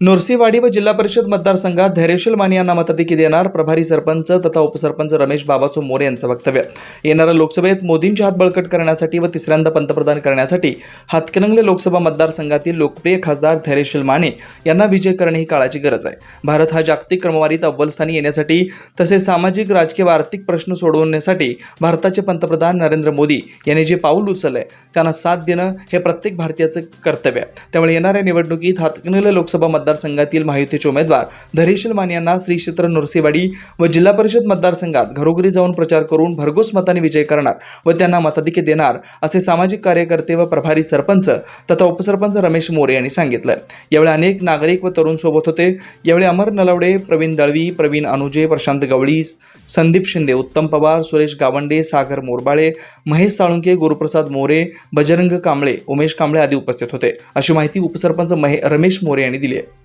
नोरसीवाडी व जिल्हा परिषद मतदारसंघात धैर्यशील माने यांना मताधिकी देणार प्रभारी सरपंच तथा उपसरपंच रमेश बाबासो मोरे यांचं वक्तव्य. येणाऱ्या लोकसभेत मोदींची हात बळकट करण्यासाठी व तिसऱ्यांदा पंतप्रधान करण्यासाठी हातकणंगले लोकसभा मतदारसंघातील लोकप्रिय खासदार धैर्यशील माने यांना विजय करणे ही काळाची गरज आहे. भारत हा जागतिक क्रमवारीत अव्वलस्थानी येण्यासाठी तसेच सामाजिक राजकीय व आर्थिक प्रश्न सोडवण्यासाठी भारताचे पंतप्रधान नरेंद्र मोदी यांनी जे पाऊल उचललंय त्यांना साथ देणं हे प्रत्येक भारतीयाचं कर्तव्य आहे. त्यामुळे येणाऱ्या निवडणुकीत हातकणंगले लोकसभा मतदारसंघातील महायुतीचे उमेदवार धैर्यशील मान यांना श्री क्षेत्र नरसीवाडी व जिल्हा परिषद मतदारसंघात घरोघरी जाऊन प्रचार करून भरघोस मताने विजय करणार व त्यांना मताधिके देणार असे सामाजिक कार्यकर्ते व प्रभारी सरपंच तथा उपसरपंच रमेश मोरे यांनी सांगितलं. यावेळी अनेक नागरिक व तरुण सोबत होते. यावेळी अमर नलवडे प्रवीण दळवी प्रवीण अनुजे प्रशांत गवळी संदीप शिंदे उत्तम पवार सुरेश गावंडे सागर मोरबाळे महेश साळुंके गुरुप्रसाद मोरे बजरंग कांबळे उमेश कांबळे आदी उपस्थित होते. अशी माहिती उपसरपंच महे रमेश मोरे यांनी दिली आहे.